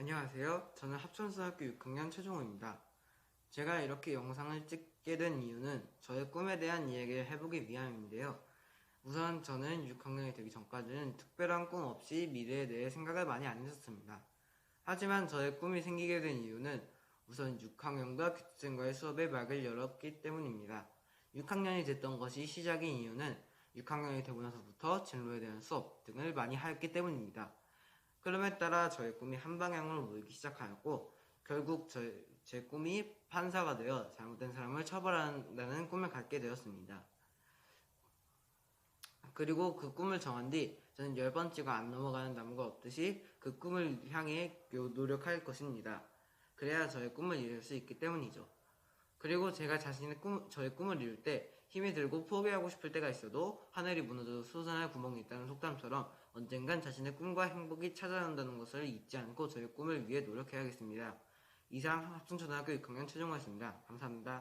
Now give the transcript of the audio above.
안녕하세요. 저는 합천수학교 6학년 최종호입니다. 제가 이렇게 영상을 찍게 된 이유는 저의 꿈에 대한 이야기를 해보기 위함인데요. 우선 저는 6학년이 되기 전까지는 특별한 꿈 없이 미래에 대해 생각을 많이 안 했었습니다. 하지만 저의 꿈이 생기게 된 이유는 우선 6학년과 교수생과의 수업의 막을 열었기 때문입니다. 6학년이 됐던 것이 시작인 이유는 6학년이 되고 나서부터 진로에 대한 수업 등을 많이 하였기 때문입니다. 흐름에 따라 저의 꿈이 한 방향으로 모이기 시작하였고 결국 저, 제 꿈이 판사가 되어 잘못된 사람을 처벌한다는 꿈을 갖게 되었습니다. 그리고 그 꿈을 정한 뒤 저는 열 번째가 안 넘어가는 나무가 없듯이 그 꿈을 향해 요- 노력할 것입니다. 그래야 저의 꿈을 이룰 수 있기 때문이죠. 그리고 제가 자신의 꿈, 저의 꿈을 이룰 때 힘이 들고 포기하고 싶을 때가 있어도 하늘이 무너져도 솟아날 구멍이 있다는 속담처럼 언젠간 자신의 꿈과 행복이 찾아온다는 것을 잊지 않고 저의 꿈을 위해 노력해야겠습니다. 이상 합천초등학교 6학년 최종화였습니다. 감사합니다.